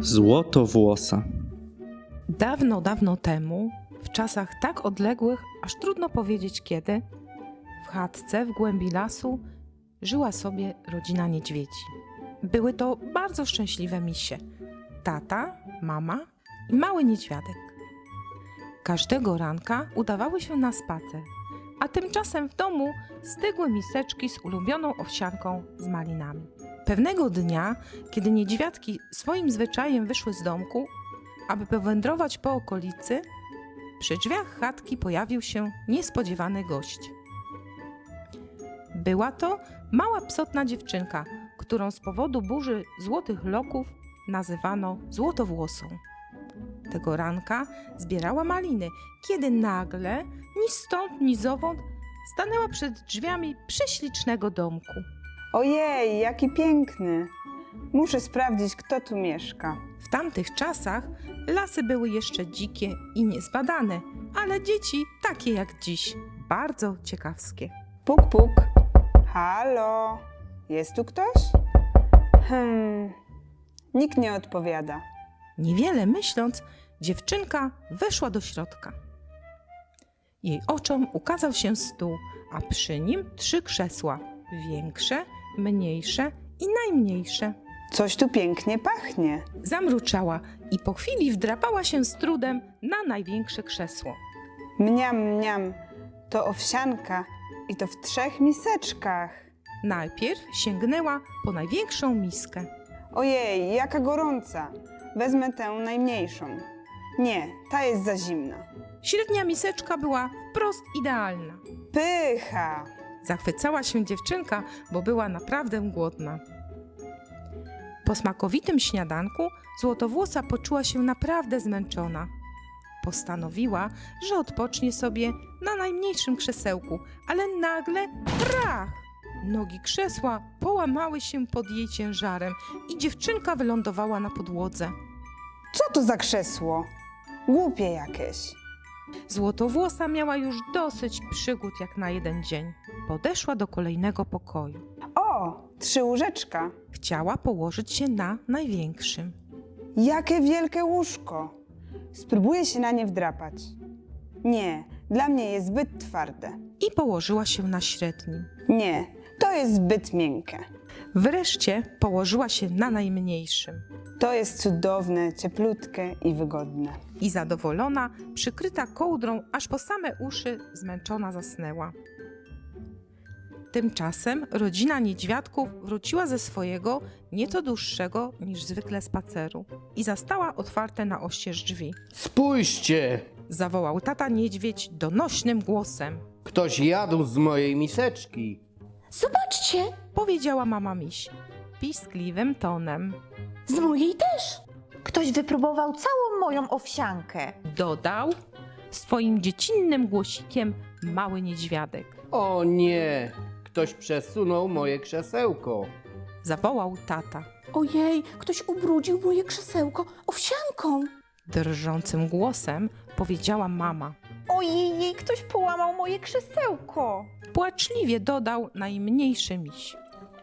Złotowłosa. Dawno, dawno temu, w czasach tak odległych, aż trudno powiedzieć kiedy, w chatce w głębi lasu żyła sobie rodzina niedźwiedzi. Były to bardzo szczęśliwe misie. Tata, mama i mały niedźwiadek. Każdego ranka udawały się na spacer, a tymczasem w domu stygły miseczki z ulubioną owsianką z malinami. Pewnego dnia, kiedy niedźwiadki swoim zwyczajem wyszły z domku, aby powędrować po okolicy, przy drzwiach chatki pojawił się niespodziewany gość. Była to mała psotna dziewczynka, którą z powodu burzy złotych loków nazywano złotowłosą. Tego ranka zbierała maliny, kiedy nagle, ni stąd, ni zowąd, stanęła przed drzwiami prześlicznego domku. Ojej, jaki piękny! Muszę sprawdzić, kto tu mieszka. W tamtych czasach lasy były jeszcze dzikie i niezbadane, ale dzieci takie jak dziś, bardzo ciekawskie. Puk, puk. Halo? Jest tu ktoś? Hmm. Nikt nie odpowiada. Niewiele myśląc, dziewczynka weszła do środka. Jej oczom ukazał się stół, a przy nim trzy krzesła większe, mniejsze i najmniejsze. Coś tu pięknie pachnie. Zamruczała i po chwili wdrapała się z trudem na największe krzesło. Mniam, mniam. To owsianka i to w trzech miseczkach. Najpierw sięgnęła po największą miskę. Ojej, jaka gorąca. Wezmę tę najmniejszą. Nie, ta jest za zimna. Średnia miseczka była wprost idealna. Pycha! Zachwycała się dziewczynka, bo była naprawdę głodna. Po smakowitym śniadanku złotowłosa poczuła się naprawdę zmęczona. Postanowiła, że odpocznie sobie na najmniejszym krzesełku, ale nagle trach! Nogi krzesła połamały się pod jej ciężarem i dziewczynka wylądowała na podłodze. Co to za krzesło? Głupie jakieś. Złotowłosa miała już dosyć przygód jak na jeden dzień. Podeszła do kolejnego pokoju. O, trzy łóżeczka. Chciała położyć się na największym. Jakie wielkie łóżko! Spróbuję się na nie wdrapać. Nie, dla mnie jest zbyt twarde. I położyła się na średnim. Nie, to jest zbyt miękkie. Wreszcie położyła się na najmniejszym. To jest cudowne, cieplutkie i wygodne. I zadowolona, przykryta kołdrą aż po same uszy, zmęczona zasnęła. Tymczasem rodzina niedźwiadków wróciła ze swojego nieco dłuższego niż zwykle spaceru i zastała otwarte na oścież drzwi. Spójrzcie! Zawołał tata niedźwiedź donośnym głosem. Ktoś jadł z mojej miseczki. Zobaczcie, Powiedziała mama miś piskliwym tonem. Z mojej też. Ktoś wypróbował całą moją owsiankę. Dodał swoim dziecinnym głosikiem mały niedźwiadek. O nie! Ktoś przesunął moje krzesełko. Zawołał tata. Ojej, ktoś ubrudził moje krzesełko owsianką. Drżącym głosem powiedziała mama. Ojej, ktoś połamał moje krzesełko. Płaczliwie dodał najmniejszy miś.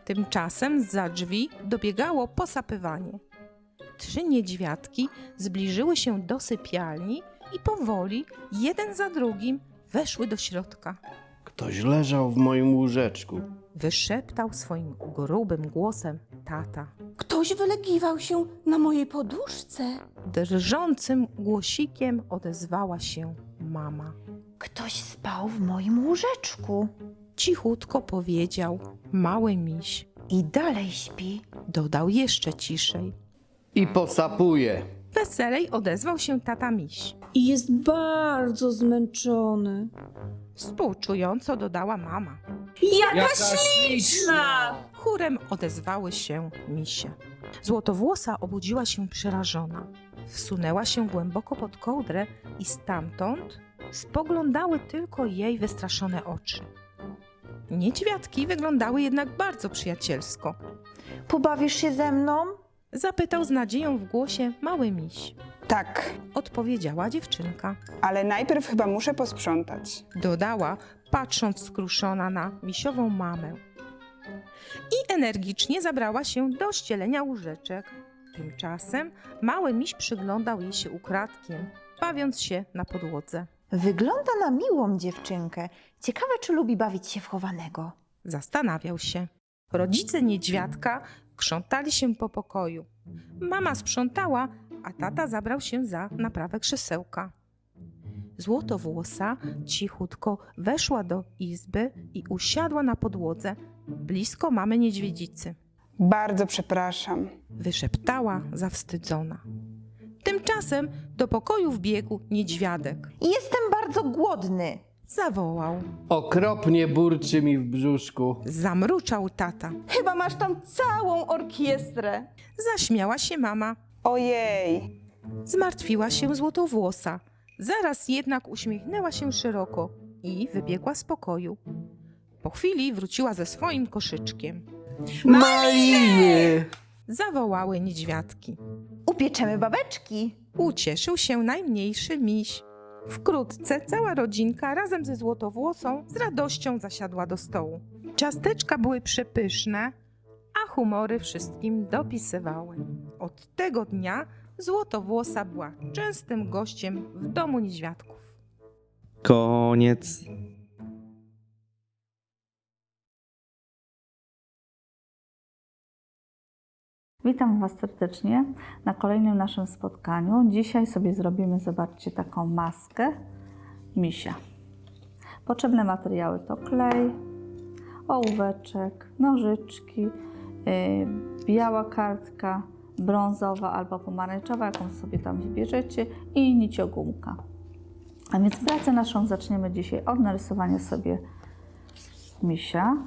Tymczasem za drzwi dobiegało posapywanie. Trzy niedźwiadki zbliżyły się do sypialni i powoli, jeden za drugim, weszły do środka. Ktoś leżał w moim łóżeczku. Wyszeptał swoim grubym głosem tata. Ktoś wylegiwał się na mojej poduszce. Drżącym głosikiem odezwała się mama. Ktoś spał w moim łóżeczku. Cichutko powiedział mały miś. I dalej śpi. Dodał jeszcze ciszej. I posapuje. Weselej odezwał się tata miś. i jest bardzo zmęczony. Współczująco dodała mama. Jaka, śliczna! Chórem odezwały się misie. Złotowłosa obudziła się przerażona. Wsunęła się głęboko pod kołdrę i stamtąd spoglądały tylko jej wystraszone oczy. Niedźwiadki wyglądały jednak bardzo przyjacielsko. Pobawisz się ze mną? Zapytał z nadzieją w głosie mały miś. Tak, odpowiedziała dziewczynka. ale najpierw chyba muszę posprzątać. Dodała, patrząc skruszona na misiową mamę. I energicznie zabrała się do ścielenia łóżeczek. Tymczasem mały miś przyglądał jej się ukradkiem, bawiąc się na podłodze. Wygląda na miłą dziewczynkę. Ciekawe, czy lubi bawić się w chowanego. Zastanawiał się. Rodzice niedźwiadka krzątali się po pokoju. Mama sprzątała, a tata zabrał się za naprawę krzesełka. Złotowłosa cichutko weszła do izby i usiadła na podłodze blisko mamy niedźwiedzicy. Bardzo przepraszam. Wyszeptała zawstydzona. Tymczasem do pokoju wbiegł niedźwiadek. Jestem bardzo głodny. Zawołał. Okropnie burczy mi w brzuszku. Zamruczał tata. Chyba masz tam całą orkiestrę. Zaśmiała się mama. Ojej, Zmartwiła się złotowłosa. Zaraz jednak uśmiechnęła się szeroko i wybiegła z pokoju. Po chwili wróciła ze swoim koszyczkiem. Maliny! Zawołały niedźwiadki. Upieczemy babeczki. Ucieszył się najmniejszy miś. Wkrótce cała rodzinka razem ze złotowłosą z radością zasiadła do stołu. Ciasteczka były przepyszne, a humory wszystkim dopisywały. Od tego dnia złotowłosa była częstym gościem w domu niedźwiadków. Koniec. Witam Was serdecznie na kolejnym naszym spotkaniu. Dzisiaj sobie zrobimy, zobaczcie, taką maskę misia. Potrzebne materiały to klej, ołóweczek, nożyczki, yy, biała kartka, brązowa albo pomarańczowa, jaką sobie tam wybierzecie i niciogumka. A więc pracę naszą zaczniemy dzisiaj od narysowania sobie misia,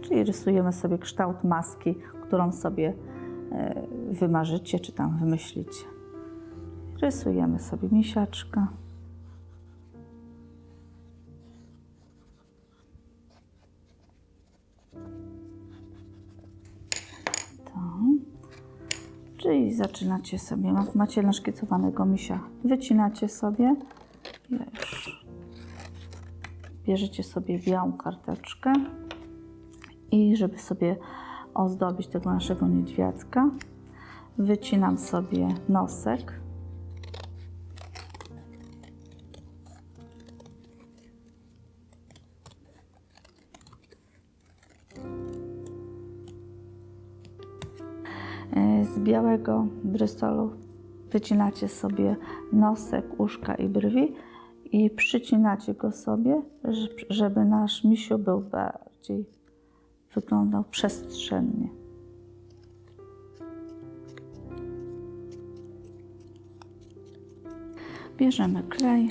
czyli rysujemy sobie kształt maski, którą sobie e, wymarzycie czy tam wymyślicie. Rysujemy sobie misiaczka. To. Czyli zaczynacie sobie, ma- macie naszkicowanego misia, wycinacie sobie. Bierzecie sobie białą karteczkę i żeby sobie ozdobić tego naszego niedźwiadka, wycinam sobie nosek. E, Z białego brystolu wycinacie sobie nosek, uszka i brwi i przycinacie go sobie, żeby nasz misiu był bardziej wyglądał przestrzennie. Bierzemy klej.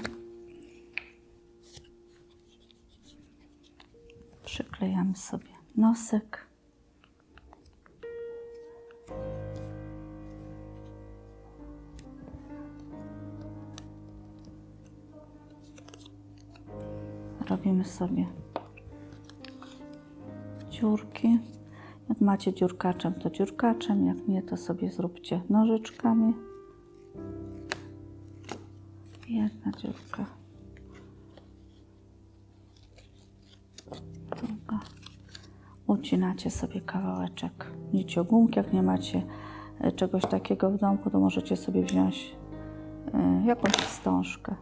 Przyklejamy sobie nosek. Robimy sobie dziurki. Jak macie dziurkaczem, to dziurkaczem, jak nie, to sobie zróbcie nożyczkami. Jedna dziurka. Druga. Ucinacie sobie kawałeczek niciogumki. Jak nie macie e, czegoś takiego w domku, to możecie sobie wziąć e, jakąś wstążkę.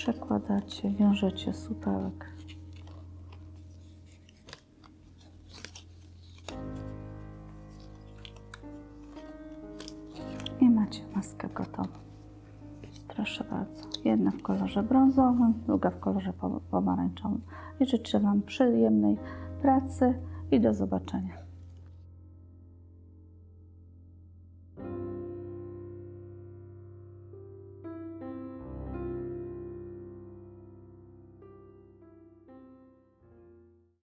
Przekładacie, wiążecie supełek. I macie maskę gotową. Proszę bardzo. Jedna w kolorze brązowym, druga w kolorze po- pomarańczowym. I życzę Wam przyjemnej pracy i do zobaczenia.